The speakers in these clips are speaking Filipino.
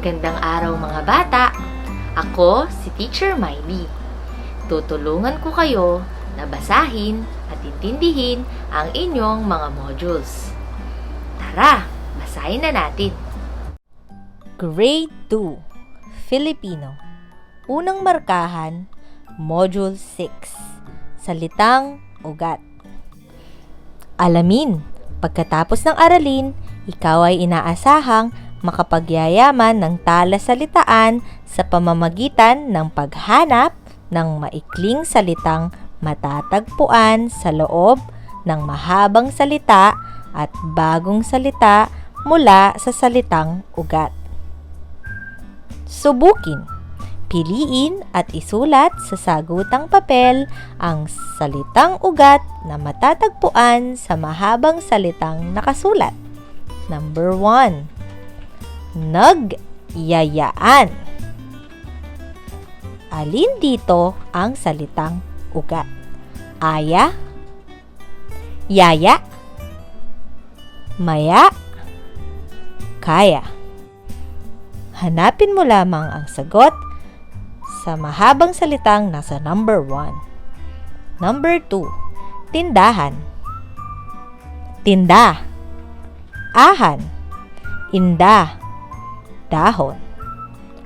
Magandang araw mga bata! Ako si Teacher Miley. Tutulungan ko kayo na basahin at intindihin ang inyong mga modules. Tara, basahin na natin. Grade 2 Filipino Unang markahan Module 6 Salitang Ugat Alamin, pagkatapos ng aralin, ikaw ay inaasahang makapagyayaman ng talasalitaan sa pamamagitan ng paghanap ng maikling salitang matatagpuan sa loob ng mahabang salita at bagong salita mula sa salitang ugat. Subukin. Piliin at isulat sa sagutang papel ang salitang ugat na matatagpuan sa mahabang salitang nakasulat. Number 1. Nagyayaan. Alin dito ang salitang ugat? Aya? Yaya? Maya? Kaya? Hanapin mo lamang ang sagot sa mahabang salitang nasa number 1. Number 2. Tindahan. Tinda. Ahan. Inda. Dahon.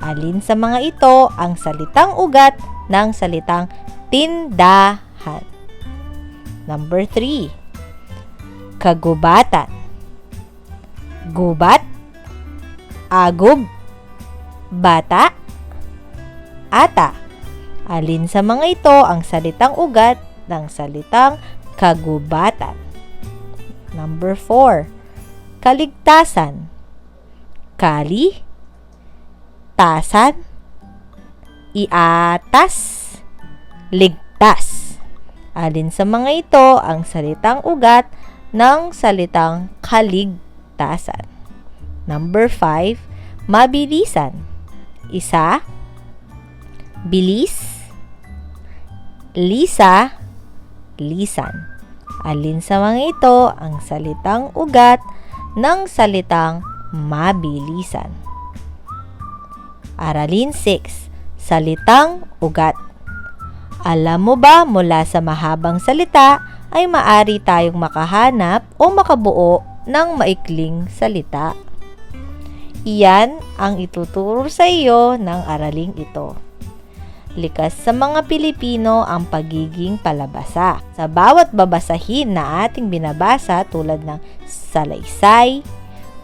Alin sa mga ito ang salitang ugat ng salitang tindahan? Number 3. Kagubatan. Gubat. Agub. Bata. Ata. Alin sa mga ito ang salitang ugat ng salitang kagubatan? Number 4. Kaligtasan. Kali. Tasan. Iatas. Ligtas. Alin sa mga ito ang salitang ugat ng salitang kaligtasan? Number 5. Mabilisan. Isa. Bilis. Lisa. Lisan. Alin sa mga ito ang salitang ugat ng salitang mabilisan? Aralin 6. Salitang ugat. Alam mo ba mula sa mahabang salita ay maari tayong makahanap o makabuo ng maikling salita? Iyan ang ituturo sa iyo ng araling ito. Likas sa mga Pilipino ang pagiging palabasa. Sa bawat babasahin na ating binabasa tulad ng salaysay,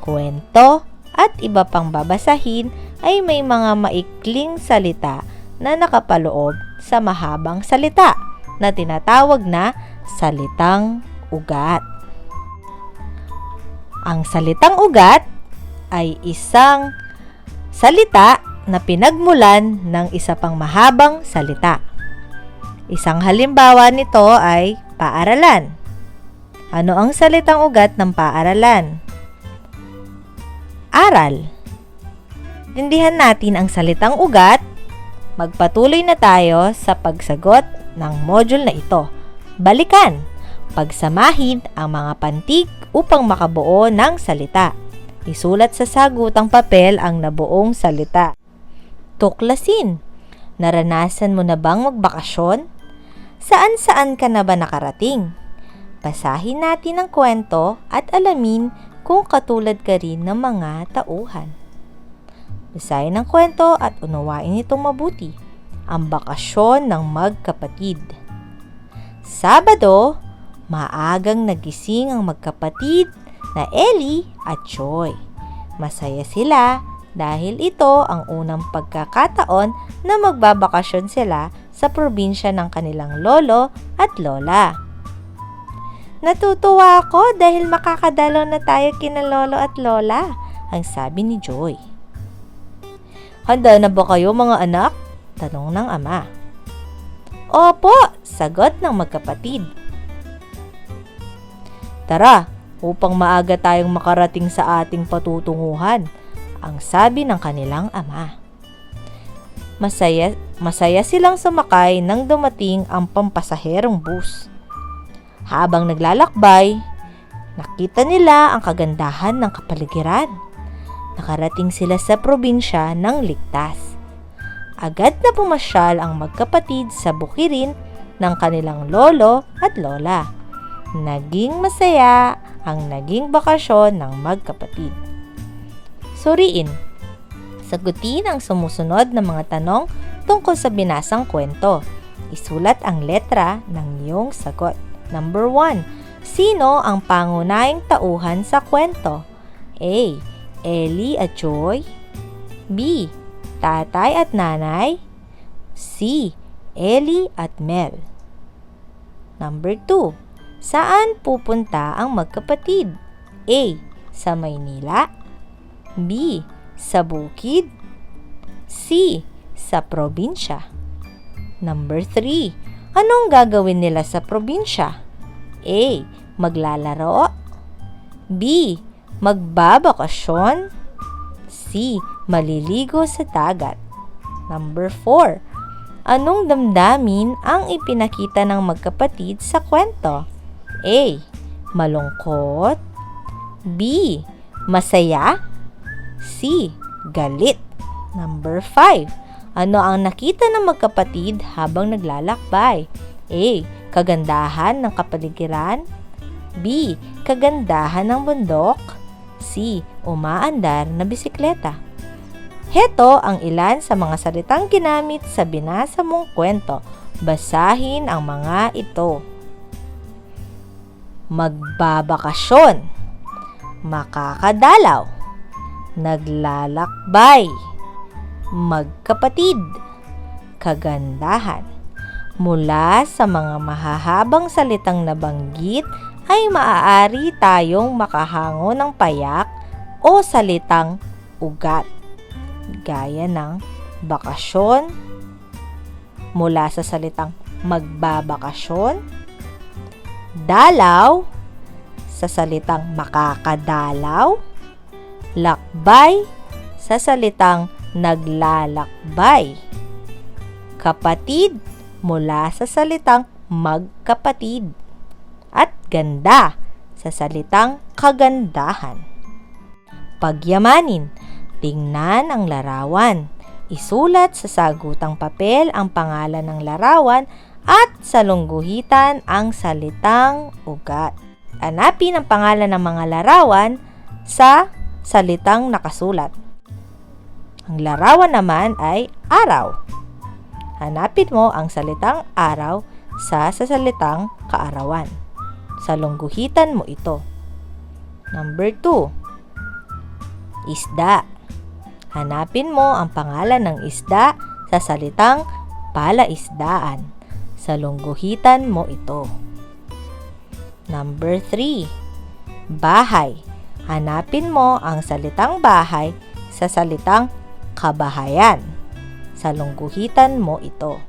kwento, at iba pang babasahin ay may mga maikling salita na nakapaloob sa mahabang salita na tinatawag na salitang ugat. Ang salitang ugat ay isang salita na pinagmulan ng isa pang mahabang salita. Isang halimbawa nito ay paaralan. Ano ang salitang ugat ng paaralan? Aral. Tindihan natin ang salitang ugat. Magpatuloy na tayo sa pagsagot ng module na ito. Balikan. Pagsamahin ang mga pantig upang makabuo ng salita. Isulat sa sagutang papel ang nabuong salita. Tuklasin. Naranasan mo na bang magbakasyon? Saan-saan ka na ba nakarating? Basahin natin ang kwento at alamin kung katulad ka rin ng mga tauhan. Basahin ang kwento at unawain itong mabuti. Ang bakasyon ng magkapatid. Sabado, maagang nagising ang magkapatid na Ellie at Joy. Masaya sila dahil ito ang unang pagkakataon na magbabakasyon sila sa probinsya ng kanilang lolo at lola. Natutuwa ako dahil makakadalaw na tayo kina lolo at lola, ang sabi ni Joy. Handa na ba kayo mga anak? Tanong ng ama. Opo, sagot ng magkapatid. Tara, upang maaga tayong makarating sa ating patutunguhan, ang sabi ng kanilang ama. Masaya, masaya silang sumakay nang dumating ang pampasaherong bus. Habang naglalakbay, nakita nila ang kagandahan ng kapaligiran. Nakarating sila sa probinsya ng ligtas. Agad na pumasyal ang magkapatid sa bukirin ng kanilang lolo at lola. Naging masaya ang naging bakasyon ng magkapatid. Suriin. Sagutin ang sumusunod na mga tanong tungkol sa binasang kwento. Isulat ang letra ng iyong sagot. Number 1. Sino ang pangunahing tauhan sa kwento? A. Ellie at Joy B. Tatay at nanay C. Ellie at Mel Number 2. Saan pupunta ang magkapatid? A. Sa Maynila B. Sa bukid C. Sa probinsya Number 3. Anong gagawin nila sa probinsya? A. Maglalaro B. Magbabakasyon C. Maliligo sa dagat Number 4. Anong damdamin ang ipinakita ng magkapatid sa kwento? A. Malungkot B. Masaya C. Galit Number 5. Ano ang nakita ng magkapatid habang naglalakbay? A. Kagandahan ng kapaligiran B. Kagandahan ng bundok C. Umaandar na bisikleta Heto ang ilan sa mga salitang ginamit sa binasa mong kwento. Basahin ang mga ito. Magbabakasyon. Makakadalaw. Naglalakbay. Magkapatid. Kagandahan. Mula sa mga mahahabang salitang nabanggit ay maaari tayong makahango ng payak o salitang ugat gaya ng bakasyon mula sa salitang magbabakasyon, dalaw sa salitang makakadalaw, lakbay sa salitang naglalakbay, kapatid mula sa salitang magkapatid, at ganda sa salitang kagandahan. Pagyamanin Tingnan ang larawan. Isulat sa sagutang papel ang pangalan ng larawan at sa lungguhitan ang salitang ugat. Hanapin ang pangalan ng mga larawan sa salitang nakasulat. Ang larawan naman ay araw. Hanapin mo ang salitang araw sa sasalitang kaarawan. Sa lungguhitan mo ito. Number 2. Isda. Hanapin mo ang pangalan ng isda sa salitang palaisdaan. Sa lungguhitan mo ito. Number 3. Bahay. Hanapin mo ang salitang bahay sa salitang kabahayan. Sa lungguhitan mo ito.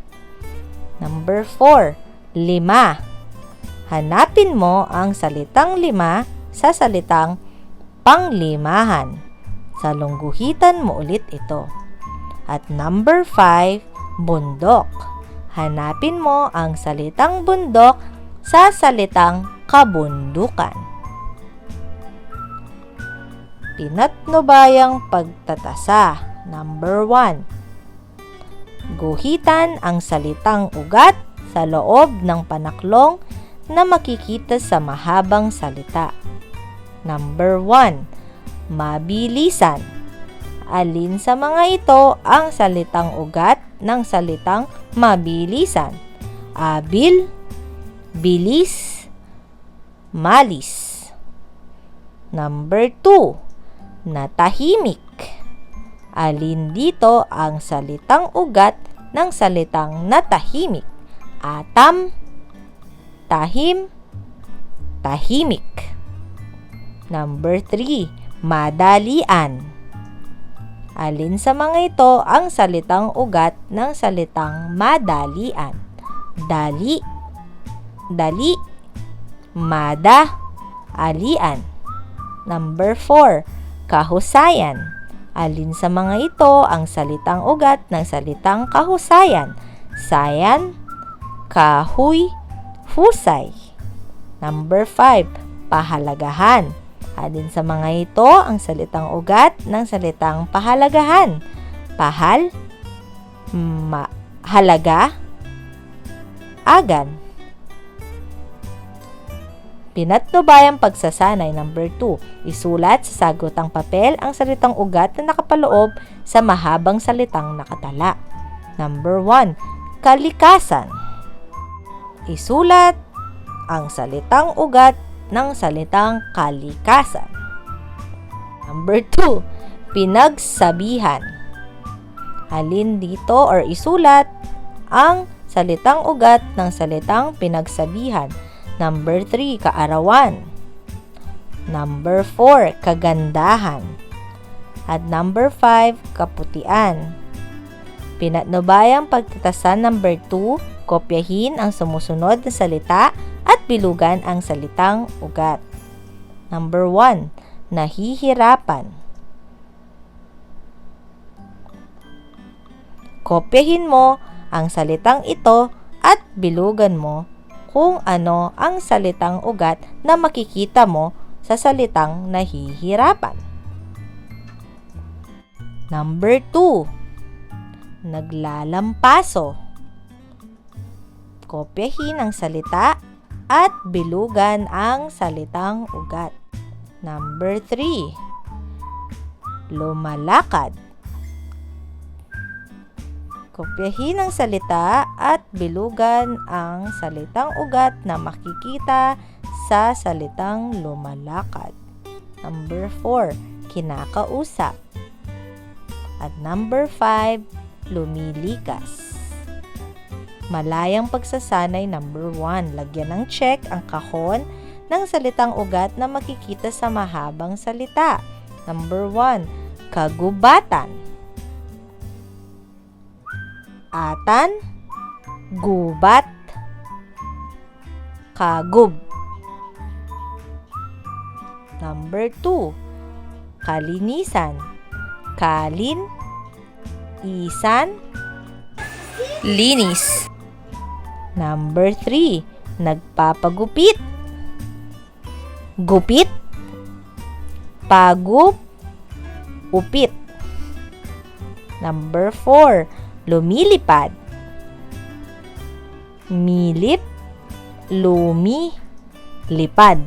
Number 4. Lima. Hanapin mo ang salitang lima sa salitang panglimahan. Sa lungguhitan mo ulit ito. At number 5, bundok. Hanapin mo ang salitang bundok sa salitang kabundukan. Pinatnubayang pagtatasa. Number 1. Guhitan ang salitang ugat sa loob ng panaklong na makikita sa mahabang salita. Number 1 mabilisan. Alin sa mga ito ang salitang ugat ng salitang mabilisan? Abil, bilis, malis. Number 2, natahimik. Alin dito ang salitang ugat ng salitang natahimik? Atam, tahim, tahimik. Number 3, madalian. Alin sa mga ito ang salitang ugat ng salitang madalian? Dali, dali, mada, alian. Number 4, kahusayan. Alin sa mga ito ang salitang ugat ng salitang kahusayan? Sayan, kahuy, husay. Number 5, pahalagahan Alin sa mga ito ang salitang ugat ng salitang pahalagahan? Pahal, ma, halaga, agan. Pinatnubayang pagsasanay number 2. Isulat sa sagotang papel ang salitang ugat na nakapaloob sa mahabang salitang nakatala. Number 1. Kalikasan. Isulat ang salitang ugat ng salitang kalikasan. Number 2. Pinagsabihan. Halin dito or isulat ang salitang ugat ng salitang pinagsabihan. Number 3, kaarawan. Number 4, kagandahan. At number 5, kaputian. Pinatnubayang pagtatasan number 2, kopyahin ang sumusunod na salita at bilugan ang salitang ugat. Number 1, nahihirapan. Kopyahin mo ang salitang ito at bilugan mo kung ano ang salitang ugat na makikita mo sa salitang nahihirapan. Number 2. Naglalampaso. Kopyahin ang salita at bilugan ang salitang ugat. Number 3. Lumalakad. Kopyahin ang salita at bilugan ang salitang ugat na makikita sa salitang lumalakad. Number 4, kinakausap. At number 5, lumilikas. Malayang pagsasanay number 1, lagyan ng check ang kahon ng salitang ugat na makikita sa mahabang salita. Number 1, kagubatan atan, gubat, kagub. Number 2, kalinisan, kalin, isan, linis. Number 3, nagpapagupit, gupit, pagup, upit. Number 4, lumilipad. Milip, lumi, lipad.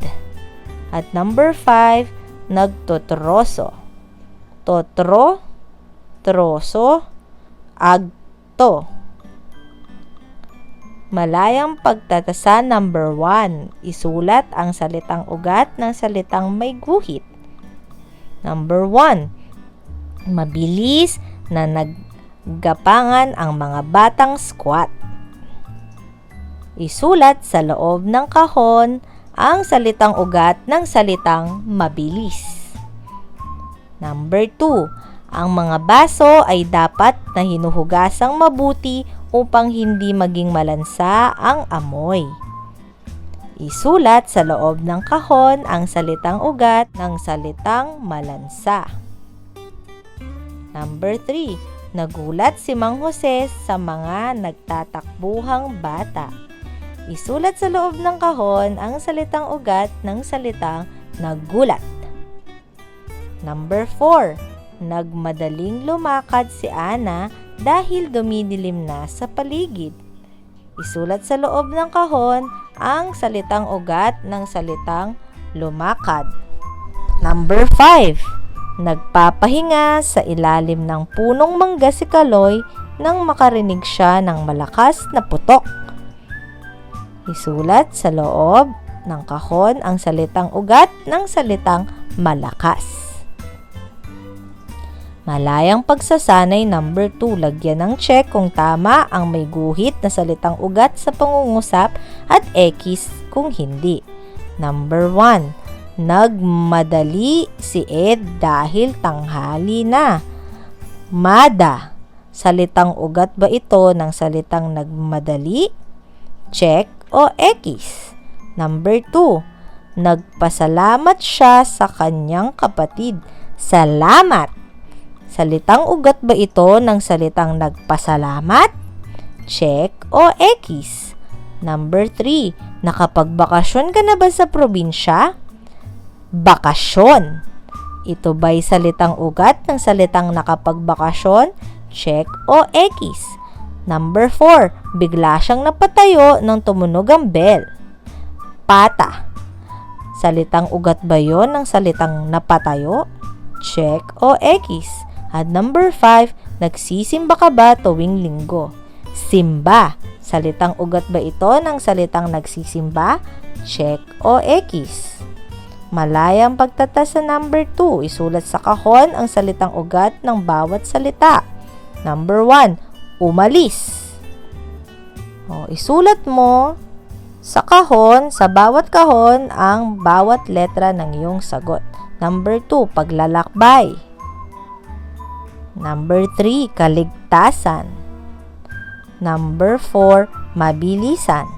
At number 5, nagtotroso. Totro, troso, agto. Malayang pagtatasan number 1. Isulat ang salitang ugat ng salitang may guhit. Number 1. Mabilis na naggapangan ang mga batang squat. Isulat sa loob ng kahon ang salitang ugat ng salitang mabilis. Number 2. Ang mga baso ay dapat na hinuhugasang mabuti upang hindi maging malansa ang amoy. Isulat sa loob ng kahon ang salitang ugat ng salitang malansa. Number 3. Nagulat si Mang Jose sa mga nagtatakbuhang bata. Isulat sa loob ng kahon ang salitang ugat ng salitang nagulat. Number 4. Nagmadaling lumakad si Ana dahil dumidilim na sa paligid. Isulat sa loob ng kahon ang salitang ugat ng salitang lumakad. Number 5. Nagpapahinga sa ilalim ng punong mangga si Kaloy nang makarinig siya ng malakas na putok. Isulat sa loob ng kahon ang salitang ugat ng salitang malakas. Malayang pagsasanay number 2, lagyan ng check kung tama ang may guhit na salitang ugat sa pangungusap at X kung hindi. Number 1, nagmadali si Ed dahil tanghali na. Mada, salitang ugat ba ito ng salitang nagmadali? Check o X. Number 2, nagpasalamat siya sa kanyang kapatid. Salamat! Salitang ugat ba ito ng salitang nagpasalamat? Check o X. Number 3. Nakapagbakasyon ka na ba sa probinsya? Bakasyon. Ito ba'y salitang ugat ng salitang nakapagbakasyon? Check o X. Number 4. Bigla siyang napatayo nang tumunog ang bell. Pata. Salitang ugat ba yon ng salitang napatayo? Check o X. At number 5. Nagsisimba ka ba tuwing linggo? Simba. Salitang ugat ba ito ng salitang nagsisimba? Check o X. Malayang pagtata sa number 2. Isulat sa kahon ang salitang ugat ng bawat salita. Number 1. Umalis. O, isulat mo sa kahon, sa bawat kahon, ang bawat letra ng iyong sagot. Number 2. Paglalakbay. Number 3. Kaligtasan. Number 4. Mabilisan.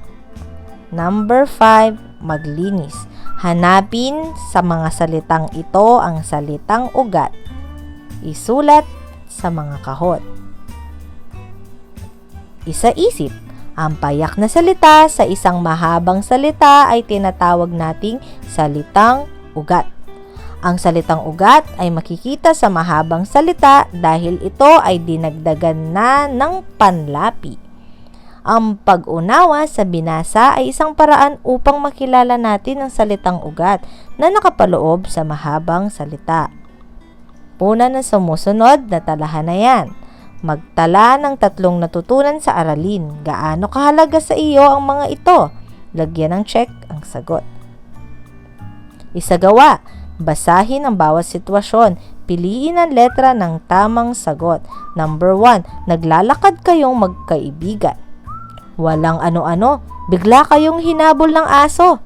Number 5. Maglinis. Hanapin sa mga salitang ito ang salitang ugat. Isulat sa mga kahon. Isa-isip. Ang payak na salita sa isang mahabang salita ay tinatawag nating salitang ugat. Ang salitang ugat ay makikita sa mahabang salita dahil ito ay dinagdagan na ng panlapi. Ang pag-unawa sa binasa ay isang paraan upang makilala natin ang salitang ugat na nakapaloob sa mahabang salita. Una na sumusunod na talahan na yan. Magtala ng tatlong natutunan sa aralin. Gaano kahalaga sa iyo ang mga ito? Lagyan ng check ang sagot. Isagawa. Basahin ang bawat sitwasyon. Piliin ang letra ng tamang sagot. Number 1. Naglalakad kayong magkaibigan. Walang ano-ano. Bigla kayong hinabol ng aso.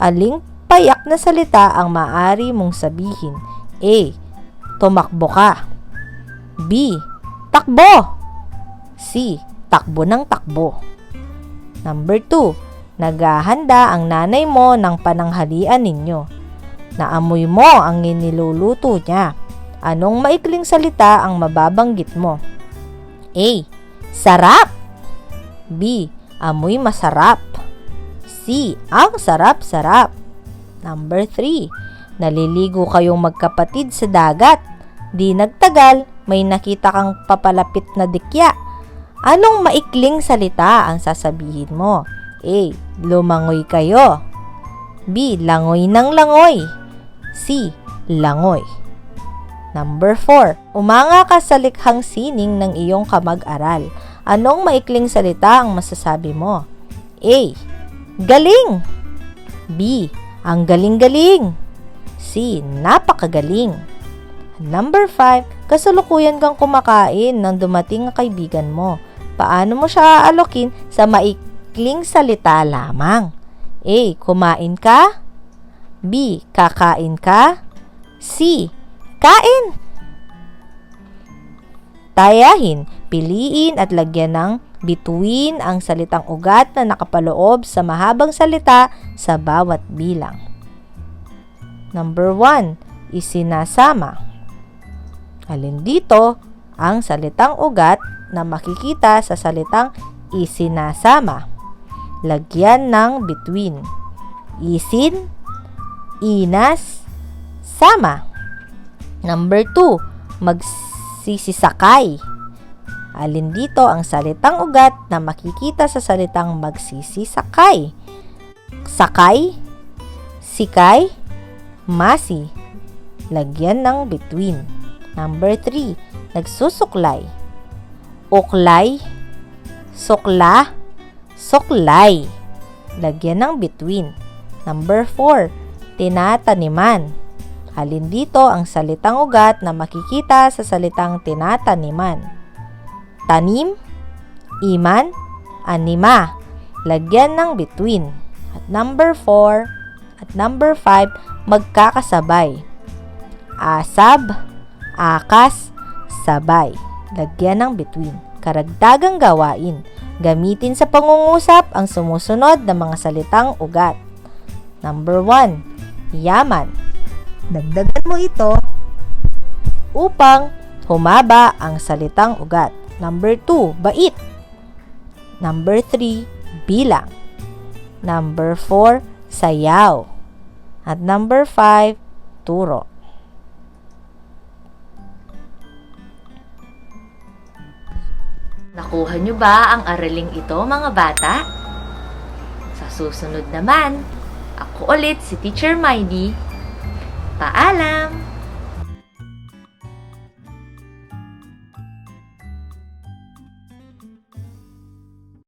Aling payak na salita ang maari mong sabihin? A. Tumakbo ka. B. Takbo! C. Takbo ng takbo. Number 2. Naghahanda ang nanay mo ng pananghalian ninyo. Naamoy mo ang iniluluto niya. Anong maikling salita ang mababanggit mo? A. Sarap! B. Amoy masarap. C. Ang sarap-sarap. Number 3. Naliligo kayong magkapatid sa dagat. Di nagtagal, may nakita kang papalapit na dikya. Anong maikling salita ang sasabihin mo? A. Lumangoy kayo. B. Langoy ng langoy. C. Langoy. Number 4. Umanga ka sa likhang sining ng iyong kamag-aral. Anong maikling salita ang masasabi mo? A. Galing. B. Ang galing-galing. C. Napakagaling. Number 5. Kasalukuyan kang kumakain nang dumating ang kaibigan mo. Paano mo siya aalokin sa maikling salita lamang? A. Kumain ka? B. Kakain ka? C. Kain! Tayahin, piliin at lagyan ng bituin ang salitang ugat na nakapaloob sa mahabang salita sa bawat bilang. Number 1. Isinasama. Alin dito ang salitang ugat na makikita sa salitang isinasama? Lagyan ng between. Isin, inas, sama. Number 2, magsisisakay. Alin dito ang salitang ugat na makikita sa salitang magsisisakay? Sakay, sikay, masi. Lagyan ng between. Number 3, nagsusuklay. Uklay, sukla, suklay. Lagyan ng between. Number 4, tinataniman. Halin dito ang salitang ugat na makikita sa salitang tinataniman. Tanim, iman, anima. Lagyan ng between. At number 4 at number 5, magkakasabay. Asab, akas, sabay. Lagyan ng between. Karagdagang gawain. Gamitin sa pangungusap ang sumusunod na mga salitang ugat. Number 1, yaman. Dagdagan mo ito upang humaba ang salitang ugat. Number 2, bait. Number 3, bilang. Number 4, sayaw. At number 5, turo. Nakuha nyo ba ang araling ito mga bata? Sa susunod naman, ako ulit si Teacher Miley. Paalam!